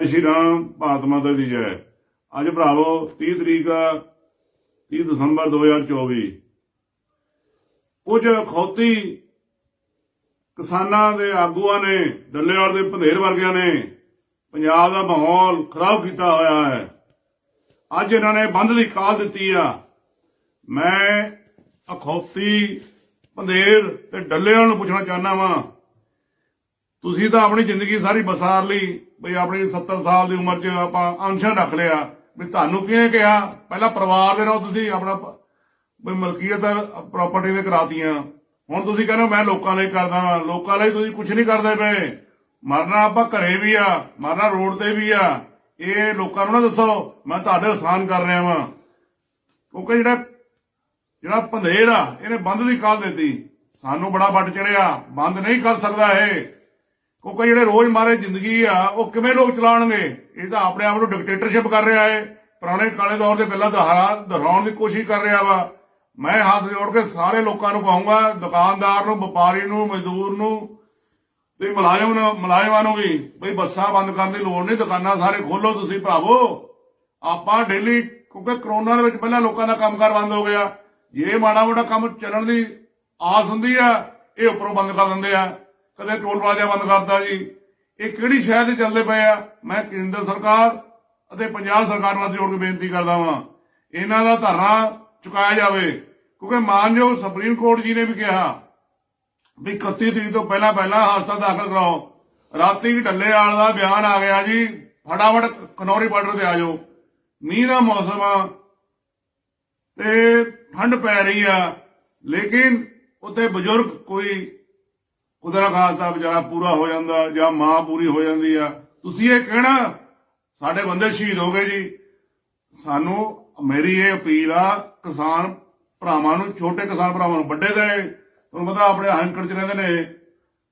ਸ਼੍ਰੀ ਰਾਮ, ਭਾਰਤ ਮਾਤਾ ਦੀ ਜੈ। ਅੱਜ ਭਰਾਵੋ 30 ਤਰੀਕ ਆ 30 ਦਸੰਬਰ 2024 ਕੁਝ ਖੌਤੀ ਕਿਸਾਨਾਂ ਦੇ ਆਗੂਆਂ ਨੇ, ਡੱਲੇਵਾਲ ਦੇ ਭੰਦੇਰ ਵਰਗਿਆਂ ਨੇ ਪੰਜਾਬ ਦਾ ਮਾਹੌਲ ਖਰਾਬ ਕੀਤਾ ਹੋਇਆ ਹੈ। ਅੱਜ ਇਹਨਾਂ ਨੇ ਬੰਦ ਦੀ ਕਾਲ ਦਿੱਤੀ ਆ। ਮੈਂ ਅਖੌਤੀ ਭੰਦੇਰ ਤੇ ਡੱਲੇਵਾਲ ਨੂੰ ਪੁੱਛਣਾ ਚਾਹੁੰਦਾ ਵਾਂ, ਤੁਸੀਂ ਤਾਂ ਆਪਣੀ ਜ਼ਿੰਦਗੀ ਸਾਰੀ ਬਸਾਰ ਲਈ ਬਈ ਆਪਣੀ 70 ਸਾਲ ਦੀ ਉਮਰ 'ਚ ਆਪਾਂ ਅਨਸ਼ਨ ਰੱਖ ਲਿਆ। ਵੀ ਤੁਹਾਨੂੰ ਕਿਹਨੇ ਕਿਹਾ? ਪਹਿਲਾਂ ਪਰਿਵਾਰ ਦੇ ਰਹੋ ਤੁਸੀਂ, ਆਪਣਾ ਪ- ਮਲਕੀਅਤ ਪ੍ਰਾਪਰਟੀ ਦੇ ਕਰਾਤੀਆਂ। ਹੁਣ ਤੁਸੀਂ ਕਹਿੰਦੇ ਹੋ, ਮੈਂ ਲੋਕਾਂ ਲਈ ਕਰਦਾ ਵਾਂ। ਲੋਕਾਂ ਲਈ ਤੁਸੀਂ ਕੁਝ ਨਹੀਂ ਕਰਦੇ ਪਏ। ਮਰਨਾ ਆਪਾਂ ਘਰੇ ਵੀ ਆ, ਮਰਨਾ ਰੋਡ ਤੇ ਵੀ ਆ। ਇਹ ਲੋਕਾਂ ਨੂੰ ਨਾ ਦੱਸੋ, ਮੈਂ ਤੁਹਾਡੇ ਆਸਾਨ ਕਰ ਰਿਹਾ ਵਾਂ। ਕਿਉਂਕਿ ਜਿਹੜਾ ਜਿਹੜਾ ਪੰਧੇਰ ਆ, ਇਹਨੇ ਬੰਦ ਦੀ ਕਾਲ ਦਿੱਤੀ। ਸਾਨੂੰ ਬੜਾ ਵੱਟ ਚੜਿਆ। ਬੰਦ ਨਹੀਂ ਕਰ ਸਕਦਾ ਇਹ। ਕਿਉਂਕਿ ਜਿਹੜੇ ਰੋਜ਼ ਮਾਰੇ ਜ਼ਿੰਦਗੀ ਆ, ਉਹ ਕਿਵੇਂ ਲੋਕ ਚਲਾਉਣਗੇ? ਇਹ ਤਾਂ ਆਪਣੇ ਆਪ ਨੂੰ ਡਿਕਟੇਟਰਸ਼ਿਪ ਕਰ ਰਿਹਾ ਹੈ ਪੁਰਾਣੇ ਕਾਲੇ ਦੌਰ ਦੇ ਗੱਲਾਂ ਦੁਹਰਾ ਦੁਹਰਾਉਣ ਦੀ ਕੋਸ਼ਿਸ਼ ਕਰ ਰਿਹਾ ਵਾ। ਮੈਂ ਹੱਥ ਜੋੜ ਕੇ ਸਾਰੇ ਲੋਕਾਂ ਨੂੰ ਕਹੂੰਗਾ, ਦੁਕਾਨਦਾਰ ਨੂੰ, ਵਪਾਰੀ ਨੂੰ, ਮਜ਼ਦੂਰ ਨੂੰ ਤੇ ਮੁਲਾਜ਼ਮ ਨੂੰ, ਮੁਲਾਜ਼ਮਾਂ ਨੂੰ ਵੀ, ਬਈ ਬੱਸਾਂ ਬੰਦ ਕਰਨ ਦੀ ਲੋੜ ਨਹੀਂ, ਦੁਕਾਨਾਂ ਸਾਰੇ ਖੋਲੋ ਤੁਸੀਂ ਭਰਾਵੋ। ਆਪਾਂ ਡੇਲੀ ਕਿਉਂਕਿ ਕਰੋਨਾ ਦੇ ਵਿੱਚ ਪਹਿਲਾਂ ਲੋਕਾਂ ਦਾ ਕੰਮਕਾਰ ਬੰਦ ਹੋ ਗਿਆ। ਜੇ ਮਾੜਾ ਮੋਟਾ ਕੰਮ ਚੱਲਣ ਦੀ ਆਸ ਹੁੰਦੀ ਆ, ਇਹ ਉੱਪਰੋਂ ਬੰਦ ਕਰ ਦਿੰਦੇ ਆ। ਕਦੇ ਟੋਲ ਪਲਾਜ਼ਾ ਬੰਦ ਕਰਤਾ ਜੀ। ਇਹ ਕਿਹੜੀ ਸ਼ਹਿਰ ਤੇ ਚੱਲਦੇ ਪਏ ਆ? ਮੈਂ ਕੇਂਦਰ ਸਰਕਾਰ ਅਤੇ ਪੰਜਾਬ ਸਰਕਾਰ ਨਾਲ ਜੋੜ ਕੇ ਬੇਨਤੀ ਕਰਦਾ ਵਾਂ। ਇਹਨਾਂ ਦਾ ਧਰਨਾ ਚੁਕਾਇਆ ਜਾਵੇ। ਕਿਉਂਕਿ ਮਾਨਯੋਗ ਸੁਪਰੀਮ ਕੋਰਟ ਜੀ ਨੇ ਵੀ ਕਿਹਾ ਵੀ 31 ਤਰੀਕ ਤੋਂ ਪਹਿਲਾਂ ਪਹਿਲਾਂ ਹਸਪਤਾਲ ਦਾਖਲ ਕਰਾਓ। ਰਾਤੀ ਢੱਲੇ ਵਾਲ ਦਾ ਬਿਆਨ ਆ ਗਿਆ ਜੀ। ਫਟਾਫਟ ਕਨੌਰੀ ਬਾਰਡਰ ਤੇ ਆ ਜਾਓ। ਮੀਂਹ ਦਾ ਮੌਸਮ ਆ ਤੇ ਠੰਡ ਪੈ ਰਹੀ ਆ। ਲੇਕਿਨ ਉੱਥੇ ਬਜ਼ੁਰਗ ਕੋਈ ਖੁਦਾ ਖਾਲਸਾ ਵਿਚਾਰਾ ਪੂਰਾ ਹੋ ਜਾਂਦਾ, ਜਾਂ ਮਾਂ ਪੂਰੀ ਹੋ ਜਾਂਦੀ ਆ। ਤੁਸੀਂ ਇਹ ਕਹਿਣਾ, ਸਾਡੇ ਬੰਦੇ ਸ਼ਹੀਦ ਹੋ ਗਏ ਜੀ। ਸਾਨੂੰ, ਮੇਰੀ ਇਹ ਅਪੀਲ ਆ, ਕਿਸਾਨ ਭਰਾਵਾਂ ਨੂੰ, ਛੋਟੇ ਕਿਸਾਨ ਭਰਾਵਾਂ ਨੂੰ, ਵੱਡੇ ਦੇ ਤੁਹਾਨੂੰ ਪਤਾ ਆਪਣੇ ਹੰਕੜ ਚ ਰਹਿੰਦੇ ਨੇ।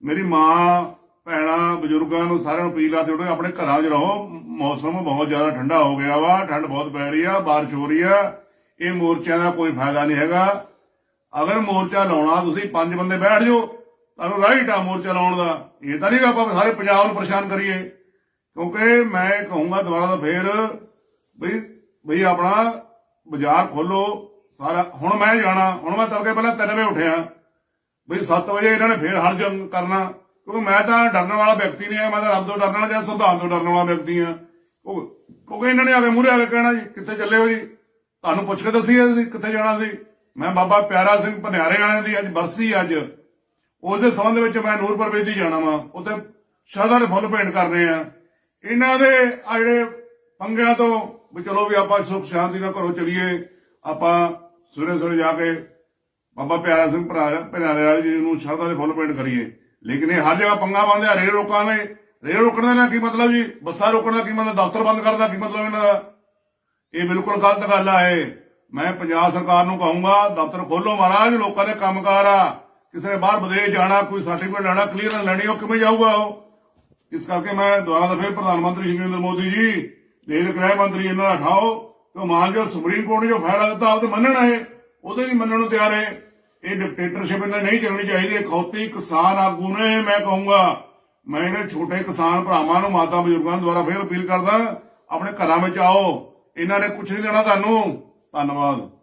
ਮੇਰੀ ਮਾਂ, ਭੈਣਾਂ, ਬਜ਼ੁਰਗਾਂ ਨੂੰ ਸਾਰਿਆਂ ਨੂੰ ਅਪੀਲ ਆ ਤੇ ਆਪਣੇ ਘਰਾਂ 'ਚ ਰਹੋ। ਮੌਸਮ ਬਹੁਤ ਜ਼ਿਆਦਾ ਠੰਡਾ ਹੋ ਗਿਆ ਵਾ, ਠੰਡ ਬਹੁਤ ਪੈ ਰਹੀ ਆ, ਬਾਰਿਸ਼ ਹੋ ਰਹੀ ਆ। ਇਹ ਮੋਰਚਿਆਂ ਦਾ ਕੋਈ ਫਾਇਦਾ ਨਹੀਂ ਹੈਗਾ। ਅਗਰ ਮੋਰਚਾ ਲਾਉਣਾ, ਤੁਸੀਂ ਪੰਜ ਬੰਦੇ ਬੈਠ ਜਾਓ। ਤੁਹਾਨੂੰ ਰਾਈਟ ਆ ਮੋਰਚਾ ਲਾਉਣ ਦਾ। ਇਹ ਤਾਂ ਨਹੀਂ ਆਪਾਂ ਸਾਰੇ ਪੰਜਾਬ ਨੂੰ ਪਰੇਸ਼ਾਨ ਕਰੀਏ। ਕਿਉਂਕਿ ਮੈਂ ਕਹੂੰਗਾ ਦੁਬਾਰਾ ਤਾਂ ਫੇਰ ਬਈ ਬਈ ਆਪਣਾ ਬਾਜ਼ਾਰ ਖੋਲੋ। ਸਾਰਾ ਹੁਣ ਮੈਂ ਜਾਣਾ। ਹੁਣ ਮੈਂ ਤੜਕੇ ਪਹਿਲਾਂ 3 ਵਜੇ ਉੱਠਿਆ। ਬਈ 7 ਵਜੇ ਇਹਨਾਂ ਨੇ ਫੇਰ ਹੜ ਜੰਗ ਕਰਨਾ। ਕਿਉਂਕਿ ਮੈਂ ਤਾਂ ਡਰਨ ਵਾਲਾ ਵਿਅਕਤੀ ਨਹੀਂ ਆ ਮੈਂ ਤਾਂ ਰੱਬ ਤੋਂ ਡਰਨ ਵਾਲਾ ਜਾਂ ਸੰਵਿਧਾਨ ਤੋਂ ਡਰਨ ਵਾਲਾ ਵਿਅਕਤੀ ਆ ਉਹ ਕਿਉਂਕਿ ਇਹਨਾਂ ਨੇ ਆਵੇ ਕੇ ਮੂਹਰੇ ਆ ਕੇ ਕਹਿਣਾ ਜੀ, ਕਿੱਥੇ ਚੱਲੇ ਹੋ ਜੀ? ਤੁਹਾਨੂੰ ਪੁੱਛ ਕੇ ਦੱਸੀ ਤੁਸੀਂ ਕਿੱਥੇ ਜਾਣਾ ਸੀ? ਮੈਂ ਬਾਬਾ ਪਿਆਰਾ ਸਿੰਘ ਭਨਿਆਰੇ ਵਾਲਿਆਂ ਦੀ ਅੱਜ ਬਰਸੀ ਅੱਜ। ਉਹਦੇ ਸੰਬੰਧ ਵਿੱਚ ਮੈਂ ਨੂਰਪੁਰ ਵੇਦੀ ਜਾਣਾ ਵਾ। ਉੱਥੇ ਸ਼ਰਧਾ ਦੇ ਫੁੱਲ ਭੇਂਟ ਕਰਨੇ ਆ। ਇਹਨਾਂ ਦੇ ਆ ਜਿਹੜੇ ਪੰਗਿਆਂ ਤੋਂ ਵੀ ਚਲੋ ਵੀ ਆਪਾਂ ਸੁਖ ਸ਼ਾਂਤੀ ਨਾਲ ਘਰੋਂ ਚਲੀਏ। ਆਪਾਂ ਸਵੇਰੇ ਸਵੇਰੇ ਜਾ ਕੇ ਬਾਬਾ ਪਿਆਰਾ ਸਿੰਘ ਭਰਾ ਵਾਲੇ ਜੀ ਨੂੰ ਸ਼ਰਧਾ ਦੇ ਫੁੱਲ ਭੇਂਟ ਕਰੀਏ। ਲੇਕਿਨ ਇਹ ਹਰ ਜਗ੍ਹਾ ਪੰਗਾ ਬੰਦੇ ਆ, ਰੇਲ ਰੋਕਾਂ ਨੇ। ਰੇਲ ਰੋਕਣ ਦਾ ਨਾ ਕੀ ਮਤਲਬ ਜੀ? ਬੱਸਾਂ ਰੋਕਣ ਦਾ ਕੀ ਮਤਲਬ? ਦਫ਼ਤਰ ਬੰਦ ਕਰਨ ਦਾ ਕੀ ਮਤਲਬ ਇਹਨਾਂ ਦਾ? ਇਹ ਬਿਲਕੁਲ ਗਲਤ ਗੱਲ ਆ ਇਹ। ਮੈਂ ਪੰਜਾਬ ਸਰਕਾਰ ਨੂੰ ਕਹੂੰਗਾ, ਦਫ਼ਤਰ ਖੋਲੋ ਮਹਾਰਾਜ, ਲੋਕਾਂ ਦੇ ਕੰਮਕਾਰ ਆ। ਕਿਸੇ ਨੇ ਬਾਹਰ ਵਿਦੇਸ਼ ਜਾਣਾ, ਕੋਈ ਸਰਟੀਫਿਕੇਟ ਲੈਣਾ ਕਲੀਅਰ ਲੈਣੀ, ਉਹ ਕਿਵੇਂ ਜਾਊਗਾ ਉਹ? ਇਸ ਕਰਕੇ ਮੈਂ ਦੁਆਰਾ ਫਿਰ ਪ੍ਰਧਾਨ ਮੰਤਰੀ ਸ਼੍ਰੀ ਨਰਿੰਦਰ ਮੋਦੀ ਜੀ, ਦੇਸ਼ ਗ੍ਰਹਿ ਮੰਤਰੀ ਇਹਨਾਂ ਉਠਾਓ ਕਿ ਮਾਨਯੋਗ ਸੁਪਰੀਮ ਕੋਰਟ ਨੇ ਜੋ ਫੈਸਲਾ ਦਿੱਤਾ, ਉਹ ਤੇ ਮੰਨਣਾ ਹੈ, ਉਹਦੇ ਵੀ ਮੰਨਣ ਨੂੰ ਤਿਆਰ ਹੈ। ਇਹ ਡਿਕਟੇਟਰਸ਼ਿਪ ਇਹਨਾਂ ਨਹੀਂ ਚੱਲਣੀ ਚਾਹੀਦੀ, ਇਹ ਖੌਤੀ ਕਿਸਾਨ ਆਗੂ ਨੇ, ਮੈਂ ਕਹੂੰਗਾ। ਮੈਂ ਇਹਨੇ ਛੋਟੇ ਕਿਸਾਨ ਭਰਾਵਾਂ ਨੂੰ, ਮਾਤਾ ਬਜ਼ੁਰਗਾਂ ਨੂੰ ਦੁਆਰਾ ਫਿਰ ਅਪੀਲ ਕਰਦਾ, ਆਪਣੇ ਘਰਾਂ ਵਿੱਚ ਆਓ, ਇਹਨਾਂ ਨੇ ਕੁਝ ਨਹੀਂ ਦੇਣਾ ਤੁਹਾਨੂੰ। ਧੰਨਵਾਦ।